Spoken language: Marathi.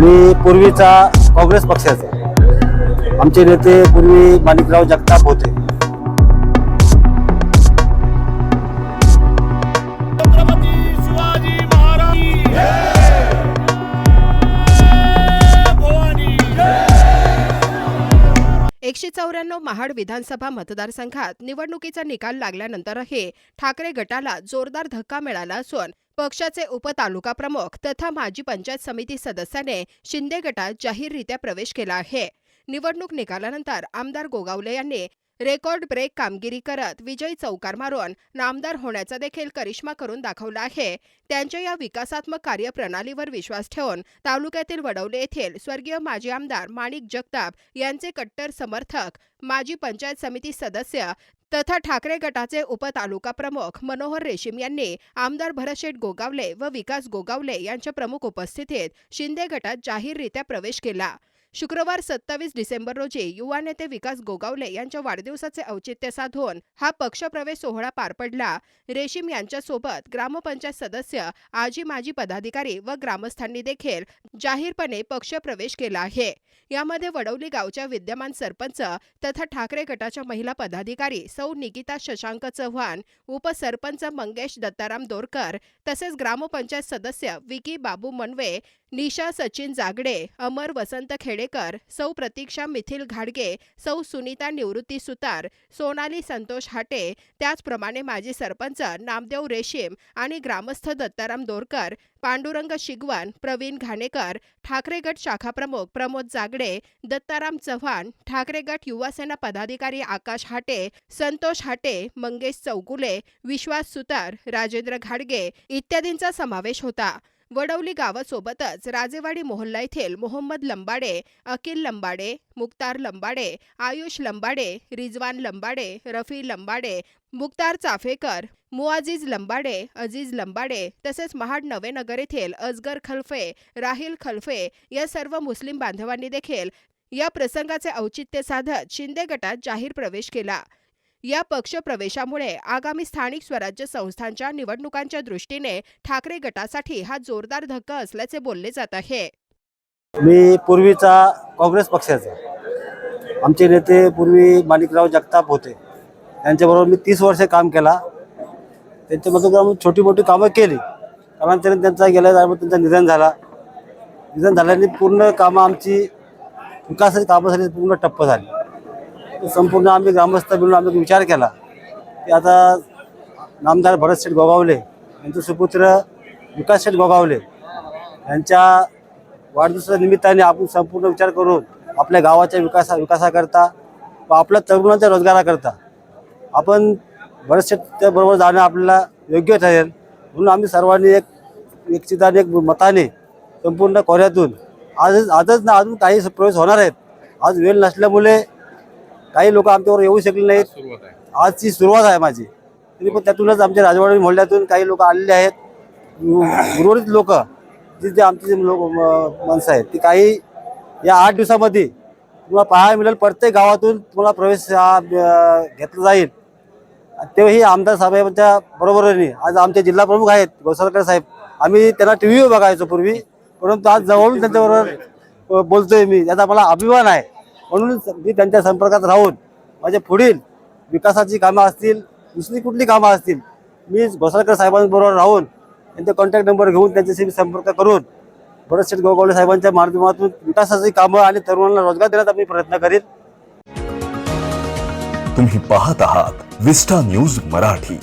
मी पूर्वीचा काँग्रेस पक्षाचा आमचे नेते पूर्वी माणिकराव जगताप होते. छत्रपती शिवाजी महाराज. भवानी. एकशे चौऱ्याण्णव महाड विधानसभा मतदारसंघात निवडणुकीचा निकाल लागल्यानंतरही ठाकरे गटाला जोरदार धक्का मिळाला असून पक्षाचे उपतालुका प्रमुख तथा माजी पंचायत समिती सदस्याने शिंदे गटात जाहीररित्या प्रवेश केला आहे. निवडणूक निकालानंतर आमदार गोगावले यांनी रेकॉर्ड ब्रेक कामगिरी करत विजयी चौकार मारून नामदार होण्याचा देखील करिश्मा करून दाखवला आहे. त्यांच्या या विकासात्मक कार्यप्रणालीवर विश्वास ठेवून तालुक्यातील वडवले येथील स्वर्गीय माजी आमदार माणिक जगताप यांचे कट्टर समर्थक माजी पंचायत समिती सदस्य तथा ठाकरे गटाचे उपतालुका प्रमुख मनोहर रेशीम यांनी आमदार भरतशेठ गोगावले व विकास गोगावले यांच्या प्रमुख उपस्थितीत शिंदे गटात जाहीररित्या प्रवेश केला. शुक्रवार सत्तावीस डिसेंबर रोजी युवा नेते विकास गोगावले यांच्या वाढदिवसाचे औचित्य साधून हा पक्षप्रवेश सोहळा पार पडला. रेशीम यांच्यासोबत ग्रामपंचायत सदस्य आजी माजी पदाधिकारी व ग्रामस्थांनी देखील जाहीरपणे पक्षप्रवेश केला आहे. यामध्ये वडवली गावच्या विद्यमान सरपंच तथा ठाकरे गटाच्या महिला पदाधिकारी सौ निकिता शशांक चव्हाण उपसरपंच मंगेश दत्ताराम दोरकर तसेच ग्रामपंचायत सदस्य विकी बाबू मनवे निशा सचिन जागडे अमर वसंत खेडेकर सौ प्रतीक्षा मिथिल घाडगे सौ सुनीता निवृत्ती सुतार सोनाली संतोष हाटे त्याचप्रमाणे माजी सरपंच नामदेव रेशीम आणि ग्रामस्थ दत्ताराम दोरकर पांडुरंग शिगवन प्रवीण घाणेकर ठाकरे गट शाखा प्रमुख प्रमोद जागडे दत्ताराम चव्हाण ठाकरे गट युवासेना पदाधिकारी आकाश हाटे संतोष हाटे मंगेश चौगुले विश्वास सुतार राजेंद्र घाडगे इत्यादींचा समावेश होता. वडवली गावासोबतच राजेवाडी मोहल्ला येथील मोहम्मद लंबाडे अकिल लंबाडे मुक्तार लंबाडे आयुष लंबाडे रिजवान लंबाडे रफी लंबाडे मुक्तार चाफेकर मुआजीज लंबाडे अजीज लंबाडे तसेच महाड नवे नगर येथील अजगर खल्फे राहिल खलफे या सर्व मुस्लिम बांधवांनी देखील या प्रसंगाचे औचित्य साधत शिंदे गटात जाहीर प्रवेश केला. या पक्षप्रवेशामुळे आगामी स्थानिक स्वराज्य संस्थांच्या निवडणुकांच्या दृष्टीने ठाकरे गटासाठी हा जोरदार धक्का असल्याचे बोलले जात आहे. मी पूर्वीचा काँग्रेस पक्षाचा. आमचे नेते पूर्वी माणिकराव जगताप होते. त्यांच्याबरोबर मी तीस वर्ष काम केला. त्यांच्यामधून आम्ही छोटी मोठी कामं केली. कारण त्याने त्यांचा गेल्या टायमात त्यांचं निधन झाला. निधन झाल्याने पूर्ण कामं आमची विकासाची कामासाठी पूर्ण टप्प झाली. संपूर्ण आम्ही ग्रामस्थ मिळून आम्ही विचार केला की आता नामदार भरत शेठ गोगावले यांचे सुपुत्र विकास शेठ गोगावले यांच्या वाढदिवसाच्या निमित्ताने आपण संपूर्ण विचार करून आपल्या गावाच्या विकासा विकासाकरता व आपल्या तरुणांच्या रोजगाराकरता आपण बरेचशे बरोबर जाणं आपल्याला योग्य ठरेल म्हणून आम्ही सर्वांनी एक एकचिताने एक मताने संपूर्ण कोऱ्यातून आजच आजच ना अजून काही प्रवेश होणार आहेत. आज वेळ नसल्यामुळे काही लोक आमच्यावर येऊ शकले नाहीत. आजची सुरुवात आहे माझी. तरी पण त्यातूनच आमच्या राजवाडी मोहल्ल्यातून काही लोक आलेले आहेत. उ- उर्वरित लोक जी जे आमची जी लोक म- माणसं आहेत ती काही या आठ दिवसामध्ये तुम्हाला पाहायला मिळेल. प्रत्येक गावातून तुम्हाला प्रवेश हा अ, घेतला जाईल. तेही आमदार साहेबांच्या बरोबरीने. आज आमचे जिल्हा प्रमुख आहेत गोसाळकर साहेब. आम्ही त्यांना टी व्हीवर बघायचो पूर्वी. परंतु आज जवळून त्यांच्याबरोबर अ, बोलतोय मी. याचा मला अभिमान आहे. म्हणून मी त्यांच्या संपर्कात राहून माझ्या पुढील विकासाची कामं असतील दुसरी कुठली कामं असतील मी घोसाळकर साहेबांबरोबर राहून त्यांचे कॉन्टॅक्ट नंबर घेऊन त्यांच्याशी मी संपर्क करून भरतशेठ गोगावले साहेबांच्या माध्यमातून विकासाची कामं आणि तरुणांना रोजगार देण्याचा मी प्रयत्न करीन. तुम्ही पाहत आहात विस्टा न्यूज मराठी.